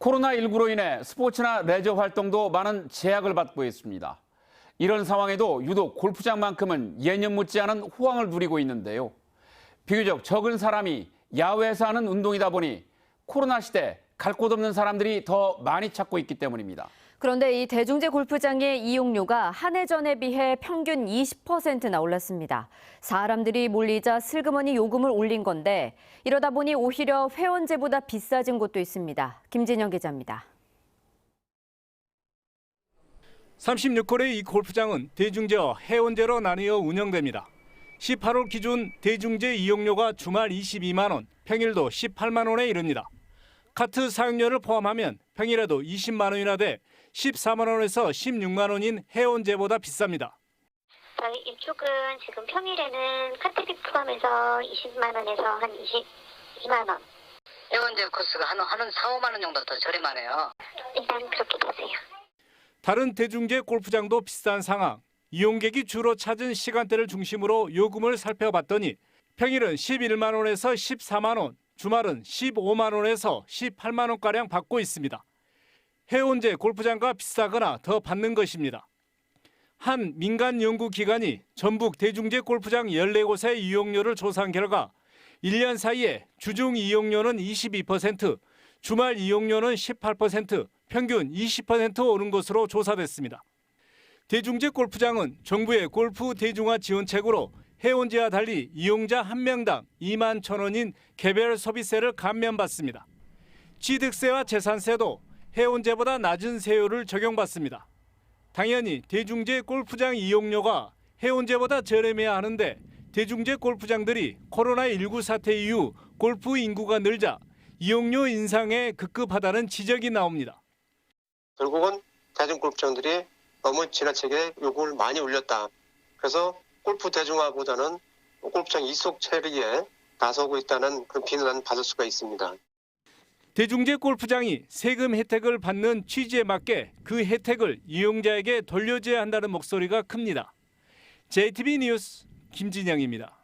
코로나19로 인해 스포츠나 레저 활동도 많은 제약을 받고 있습니다. 이런 상황에도 유독 골프장만큼은 예년 못지 않은 호황을 누리고 있는데요. 비교적 적은 사람이 야외에서 하는 운동이다 보니 코로나 시대 갈 곳 없는 사람들이 더 많이 찾고 있기 때문입니다. 그런데 이 대중제 골프장의 이용료가 한 해 전에 비해 평균 20%나 올랐습니다. 사람들이 몰리자 슬그머니 요금을 올린 건데 이러다 보니 오히려 회원제보다 비싸진 곳도 있습니다. 김진영 기자입니다. 36홀의 이 골프장은 대중제와 회원제로 나뉘어 운영됩니다. 18홀 기준 대중제 이용료가 주말 22만 원, 평일도 18만 원에 이릅니다. 카트 사용료를 포함하면 평일에도 20만 원이나 돼 14만 원에서 16만 원인 회원제보다 비쌉니다. 저희 일쪽은 지금 평일에는 카트비 포함해서 20만 원에서 한 22만 원. 회원제 코스가 한, 한 4, 5만 원 정도 더 저렴하네요. 일단 그렇게 되세요. 다른 대중제 골프장도 비슷한 상황. 이용객이 주로 찾은 시간대를 중심으로 요금을 살펴봤더니 평일은 11만 원에서 14만 원, 주말은 15만 원에서 18만 원가량 받고 있습니다. 해운제 골프장과 비싸거나 더 받는 것입니다. 한 민간 연구 기관이 전북 대중제 골프장 14곳의 이용료를 조사한 결과 1년 사이에 주중 이용료는 22%, 주말 이용료는 18%, 평균 20% 오른 것으로 조사됐습니다. 대중제 골프장은 정부의 골프 대중화 지원책으로 해운제와 달리 이용자 한 명당 2만 천 원인 개별 소비세를 감면받습니다. 취득세와 재산세도 해운제보다 낮은 세율을 적용받습니다. 당연히 대중제 골프장 이용료가 해운제보다 저렴해야 하는데 대중제 골프장들이 코로나19 사태 이후 골프 인구가 늘자 이용료 인상에 급급하다는 지적이 나옵니다. 결국은 대중 골프장들이 너무 지나치게 요금을 많이 올렸다. 그래서 골프 대중화보다는 골프장 이속 처리에 나서고 있다는 그런 비난을 받을 수가 있습니다. 대중제 골프장이 세금 혜택을 받는 취지에 맞게 그 혜택을 이용자에게 돌려줘야 한다는 목소리가 큽니다. JTB 뉴스 김진영입니다.